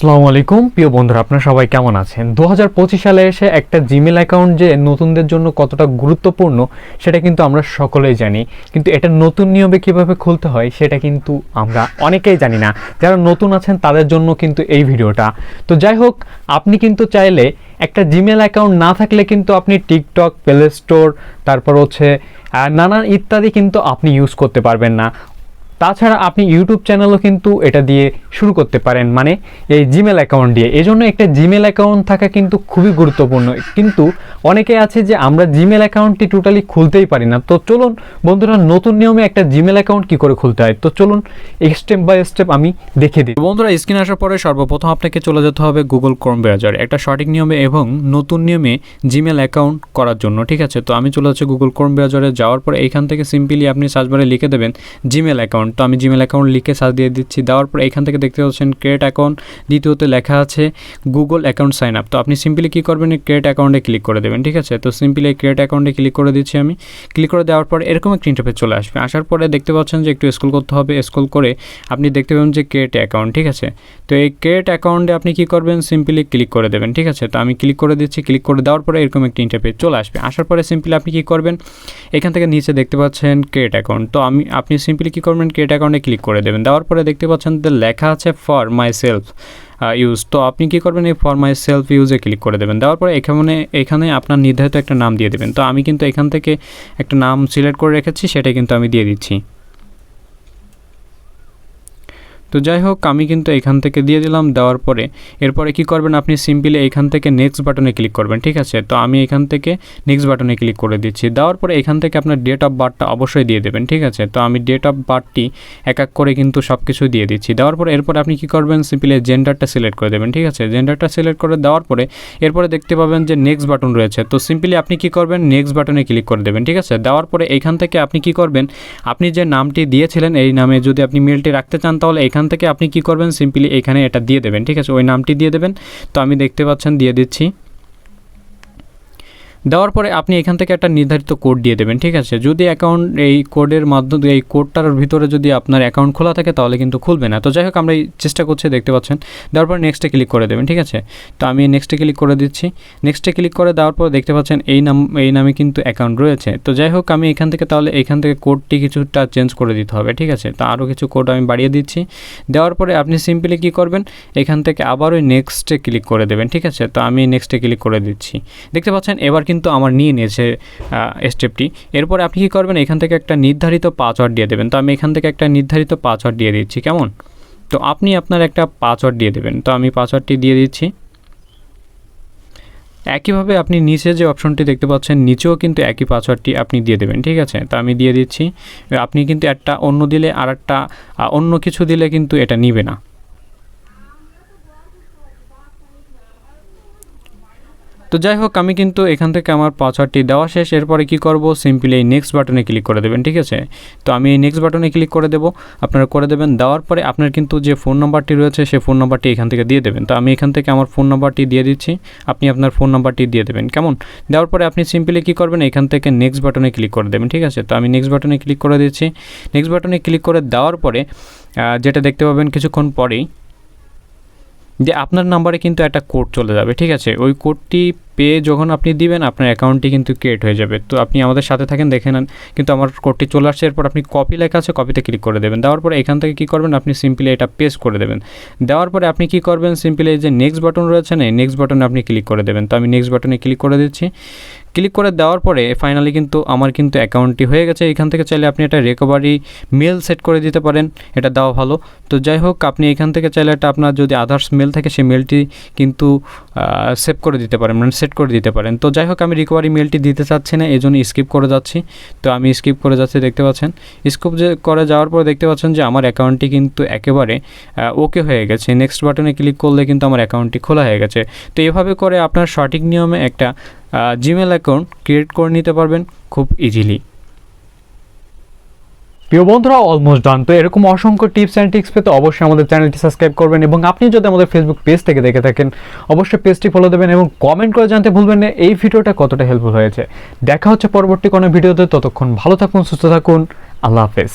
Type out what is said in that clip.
আসসালামু আলাইকুম। প্রিয় বন্ধুরা, আপনারা সবাই কেমন আছেন? দু হাজার পঁচিশ সালে এসে একটা জিমেল অ্যাকাউন্ট যে নতুনদের জন্য কতটা গুরুত্বপূর্ণ, সেটা কিন্তু আমরা সকলেই জানি। কিন্তু এটা নতুন নিয়মে কীভাবে খুলতে হয়, সেটা কিন্তু আমরা অনেকেই জানি না। যারা নতুন আছেন, তাদের জন্য কিন্তু এই ভিডিওটা। তো যাই হোক, আপনি কিন্তু চাইলে একটা জিমেল অ্যাকাউন্ট না থাকলে কিন্তু আপনি টিকটক প্লে স্টোর তারপর হচ্ছে নানান ইত্যাদি কিন্তু আপনি ইউজ করতে পারবেন না। তাছাড়া আপনি ইউটিউব চ্যানেলও কিন্তু এটা দিয়ে শুরু করতে পারেন। মানে এই জিমেল অ্যাকাউন্ট দিয়ে। এজন্য একটা জিমেল অ্যাকাউন্ট থাকা কিন্তু খুবই গুরুত্বপূর্ণ। কিন্তু অনেকে আছে যে আমরা জিমেল অ্যাকাউন্টটি টোটালি খুলতেই পারি না। তো চলুন বন্ধুরা, নতুন নিয়মে একটা জিমেল অ্যাকাউন্ট কি করে খুলতে হয়? তো চলুন স্টেপ বাই স্টেপ আমি দেখিয়ে দিই। বন্ধুরা স্ক্রিন আসার পরে সর্বপ্রথম আপনাকে চলে যেতে হবে গুগল ক্রোম ব্রাউজারে একটা সঠিক নিয়মে এবং নতুন নিয়মে জিমেল অ্যাকাউন্ট করার জন্য, ঠিক আছে? তো আমি চলে যাচ্ছি গুগল ক্রোম ব্রাউজারে যাওয়ার পরে এইখান থেকে সিম্পলি আপনি সার্চ বারে লিখে দেবেন জিমেল অ্যাকাউন্ট তো আমি জিমেল অ্যাকাউন্ট লিখে সার্চ দিয়ে দিচ্ছি। দেওয়ার পরে এখান থেকে দেখতে পাচ্ছেন ক্রিয়েট অ্যাকাউন্ট দ্বিতীয়তে লেখা আছে গুগল অ্যাকাউন্ট সাইন আপ তো আপনি সিম্পলি কী করবেন? ক্রিয়েট অ্যাকাউন্টে ক্লিক করে দেবেন, ঠিক আছে? তো সিম্পলি ক্রিয়েট অ্যাকাউন্টে ক্লিক করে দিচ্ছি আমি। ক্লিক করে দেওয়ার পর এরকম একটা ইন্টারফেস চলে আসবে। আসার পরে দেখতে পাচ্ছেন যে একটু স্কুল করতে হবে। স্কুল করে আপনি দেখতে পাবেন যে ক্রিয়েট অ্যাকাউন্ট ঠিক আছে? তো এই ক্রিয়েট অ্যাকাউন্টে আপনি কী করবেন? সিম্পলি ক্লিক করে দেবেন, ঠিক আছে? তো আমি ক্লিক করে দিচ্ছি। ক্লিক করে দেওয়ার পরে এরকম একটা ইন্টারফেস চলে আসবে। আসার পরে সিম্পলি আপনি কী করবেন? এখান থেকে নিচে দেখতে পাচ্ছেন ক্রিয়েট অ্যাকাউন্ট তো আমি, আপনি সিম্পলি কী করবেন? ক্রিয়েট অ্যাকাউন্টে ক্লিক করে দেবেন। দেওয়ার পরে দেখতে পাচ্ছেন যে লেখা আছে ফর মাই সেলফ ইউজ। তো আপনি কি করবেন এই ফর মাই সেলফ ইউজে ক্লিক করে দেবেন। দেওয়ার পরে এখানে এখানে আপনার নির্ধারিত একটা নাম দিয়ে দেবেন। তো আমি কিন্তু এখান থেকে একটা নাম সিলেক্ট করে রেখেছি, সেটা কিন্তু আমি দিয়ে দিচ্ছি। তো যাই হোক আমি কিন্তু এখান থেকে দিয়ে দিলাম, দেওয়ার পরে এরপরে কি করবেন আপনি? সিম্পলি এখান থেকে নেক্সট বাটনে ক্লিক করবেন, ঠিক আছে? তো আমি এখান থেকে নেক্সট বাটনে ক্লিক করে দিচ্ছি। দেওয়ার পরে এখান থেকে আপনার ডেট অফ বার্থটা অবশ্যই দিয়ে দেবেন, ঠিক আছে? তো আমি ডেট অফ বার্থটি এক এক করে কিন্তু সব কিছু দিয়ে দিচ্ছি। দেওয়ার পরে এরপরে আপনি কি করবেন? সিম্পলি জেন্ডারটা সিলেক্ট করে দেবেন, ঠিক আছে? জেন্ডারটা সিলেক্ট করে দেওয়ার পরে এরপরে দেখতে পাবেন যে নেক্সট বাটন রয়েছে। তো সিম্পলি আপনি কি করবেন? নেক্সট বাটনে ক্লিক করে দেবেন, ঠিক আছে? দেওয়ার পরে এখান থেকে আপনি কি করবেন? আপনি যে নামটি দিয়েছিলেন, এই নামে যদি আপনি মেলটি রাখতে চান, তাহলে এখান থেকে আপনি কি করবেন? সিম্পলি এখানে এটা দিয়ে দেবেন, ঠিক আছে? ওই নামটি দিয়ে দেবেন। তো আমি দেখতে পাচ্ছেন, দিয়ে দিচ্ছি। দেওয়ার পরে আপনি এখান থেকে একটা নির্ধারিত কোড দিয়ে দেবেন, ঠিক আছে? যদি অ্যাকাউন্ট এই কোডের মাধ্যমে, এই কোডটার ভিতরে যদি আপনার অ্যাকাউন্ট খোলা থাকে, তাহলে কিন্তু খুলবে না। তো যাই হোক, আমরা এই চেষ্টা করছি, দেখতে পাচ্ছেন। দেওয়ার পর নেক্সটে ক্লিক করে দেবেন, ঠিক আছে? তো আমি নেক্সটে ক্লিক করে দিচ্ছি। নেক্সটে ক্লিক করে দেওয়ার পর দেখতে পাচ্ছেন, এই নাম, এই নামে কিন্তু অ্যাকাউন্ট রয়েছে। তো যাই হোক, আমি এখান থেকে তাহলে এখান থেকে কোডটি কিছুটা চেঞ্জ করে দিতে হবে, ঠিক আছে? তো আরও কিছু কোড আমি বাড়িয়ে দিচ্ছি। দেওয়ার পরে আপনি সিম্পলি কী করবেন? এখান থেকে আবার ওই নেক্সটে ক্লিক করে দেবেন, ঠিক আছে? তো আমি নেক্সটে ক্লিক করে দিচ্ছি। দেখতে পাচ্ছেন, এবার কিন্তু আমার নিয়ে নিয়েছে স্টেপটি এরপরে আপনি কী করবেন, এখান থেকে একটা নির্ধারিত পাসওয়ার্ড দিয়ে দেবেন। তো আমি এখান থেকে একটা নির্ধারিত পাসওয়ার্ড দিয়ে দিচ্ছি, কেমন? তো আপনি আপনার একটা পাসওয়ার্ড দিয়ে দেবেন। তো আমি পাসওয়ার্ডটি দিয়ে দিচ্ছি। একইভাবে আপনি নিচে যে অপশনটি দেখতে পাচ্ছেন, নিচেও কিন্তু একই পাসওয়ার্ডটি আপনি দিয়ে দেবেন, ঠিক আছে? তো আমি দিয়ে দিচ্ছি। আপনি কিন্তু একটা অন্য দিলে আর একটা অন্য কিছু দিলে কিন্তু এটা নিবে না। তো যাই হোক, আমি কিন্তু এখান থেকে আমার পাসওয়ার্ডটি দেওয়া শেষ। এরপরে কি করব? সিম্পলি এই নেক্সট বাটনে ক্লিক করে দেবেন, ঠিক আছে? তো আমি এই নেক্সট বাটনে ক্লিক করে দেবো। আপনারা করে দেবেন, দেওয়ার পরে আপনার কিন্তু যে ফোন নাম্বারটি রয়েছে, সেই ফোন নাম্বারটি এখান থেকে দিয়ে দেবেন। তো আমি এখান থেকে আমার ফোন নাম্বারটি দিয়ে দিচ্ছি। আপনি আপনার ফোন নাম্বারটি দিয়ে দেবেন, কেমন? দেওয়ার পরে আপনি সিম্পলি কী করবেন? এখান থেকে নেক্সট বাটনে ক্লিক করে দেবেন, ঠিক আছে? তো আমি নেক্সট বাটনে ক্লিক করে দিচ্ছি। নেক্সট বাটনে ক্লিক করে দেওয়ার পরে যেটা দেখতে পাবেন কিছুক্ষণ পরেই যে আপনার নাম্বারে কিন্তু একটা কোড চলে যাবে, ঠিক আছে? ওই কোডটি পেয়ে যখন আপনি দিবেন, আপনার অ্যাকাউন্টটি কিন্তু ক্রিয়েট হয়ে যাবে। তো আপনি আমাদের সাথে থাকেন, দেখে নেন। কিন্তু আমার কোডটি চলে আসছে, এরপর আপনি কপি লেখা আছে কপিতে ক্লিক করে দেবেন। দেওয়ার পরে এখান থেকে কী করবেন? আপনি সিম্পলি এটা পেস্ট করে দেবেন। দেওয়ার পরে আপনি কী করবেন? সিম্পলি এই যে নেক্সট বাটন রয়েছে না নেক্সট বাটনে আপনি ক্লিক করে দেবেন। তো আমি নেক্সট বাটনে ক্লিক করে দিচ্ছি। ক্লিক করে দেওয়ার পরে ফাইনালি কিন্তু আমার কিন্তু অ্যাকাউন্টটি হয়ে গেছে। এখান থেকে চাইলে আপনি এটা রিকভারি মেল সেট করে দিতে পারেন। এটা দেওয়া ভালো। তো যাই হোক, আপনি এখান থেকে চাইলে এটা আপনার যদি আদার্স মেল থাকে, সেই মেলটি কিন্তু সেভ করে দিতে পারেন মানে সেট করে দিতে পারেন। তো যাই হোক, আমি রিকভারি মেলটি দিতে চাচ্ছি না এই জন্য স্কিপ করে যাচ্ছি। তো আমি স্কিপ করে যাচ্ছি, দেখতে পাচ্ছেন। স্কিপ যে করে যাওয়ার পরে দেখতে পাচ্ছেন যে আমার অ্যাকাউন্টটি কিন্তু একেবারে ওকে হয়ে গেছে। নেক্সট বাটনে ক্লিক করলে কিন্তু আমার অ্যাকাউন্টটি খোলা হয়ে গেছে। তো এভাবে করে আপনার সঠিক নিয়মে একটা জিমেল অ্যাকাউন্ট ক্রিয়েট করে নিতে পারবেন খুব ইজিলি প্রিয় বন্ধুরা অলমোস্ট ডান তো এরকম অসংখ্য টিপস অ্যান্ড টিক্স পেতে অবশ্যই আমাদের চ্যানেলটি সাবস্ক্রাইব করবেন এবং আপনি যদি আমাদের ফেসবুক পেজ থেকে দেখে থাকেন, অবশ্যই পেজটি ফলো দেবেন এবং কমেন্ট করে জানতে ভুলবেন না, এই ভিডিওটা কতটা হেল্পফুল হয়েছে। দেখা হচ্ছে পরবর্তী কোনো ভিডিওতে, ততক্ষণ ভালো থাকুন, সুস্থ থাকুন, আল্লাহ হাফেজ।